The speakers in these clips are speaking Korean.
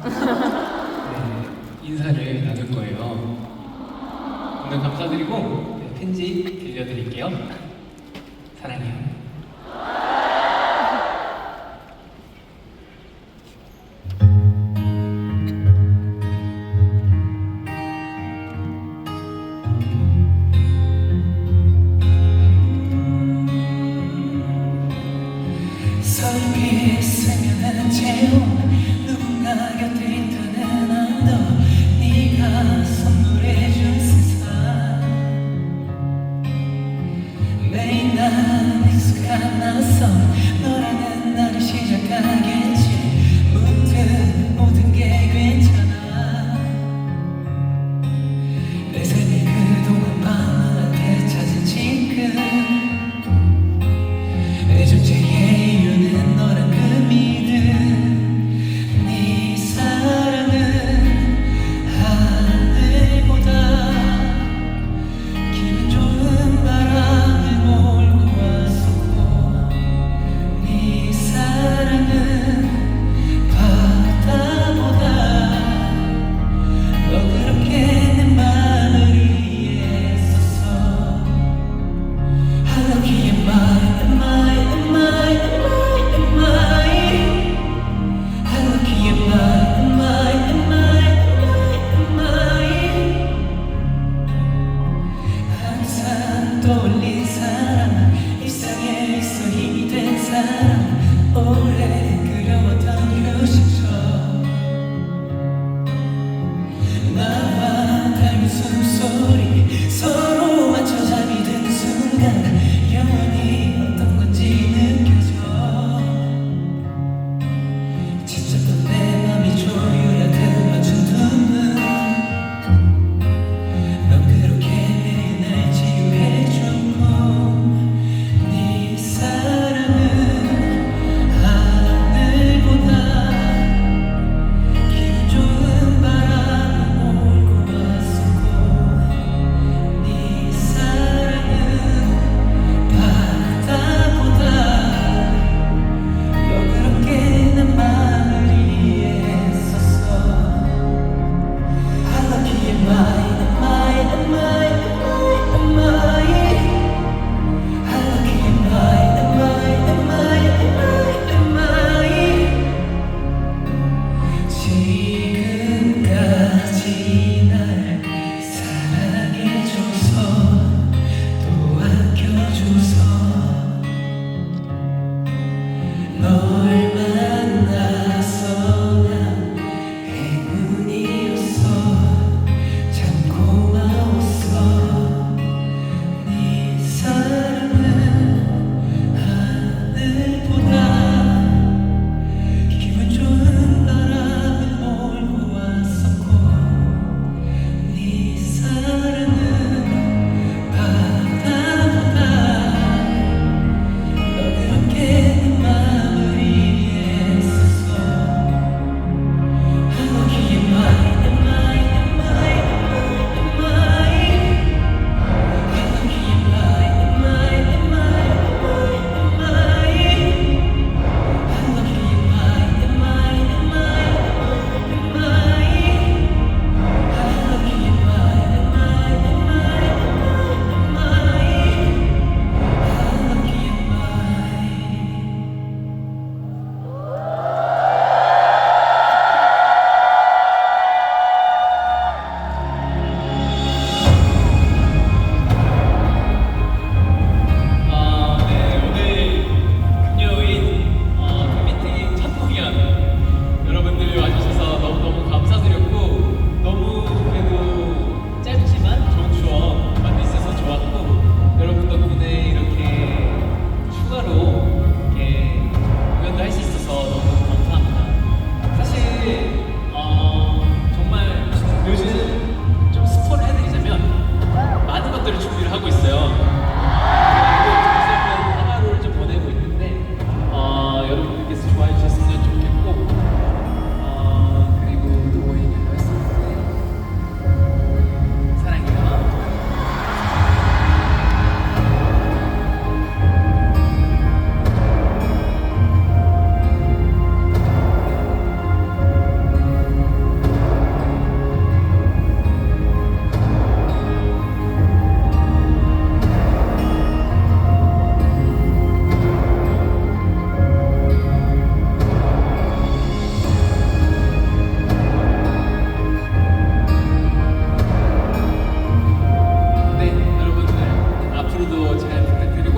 네, 인사를 나눌 거예요. 오늘 감사드리고 네, 편지 들려드릴게요. 사랑해요. 사랑에 스며드는 채로 나곁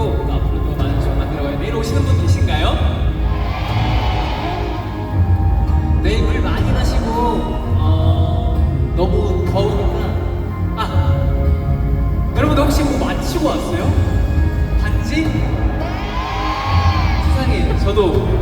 하시고 또 앞으로 더 많은 쇼 만들어가요. 내일 오시는 분 계신가요? 내일 물 많이 마시고 어, 너무 더우니까 아 여러분 혹시 뭐 마치고 왔어요? 반지? 세상에 저도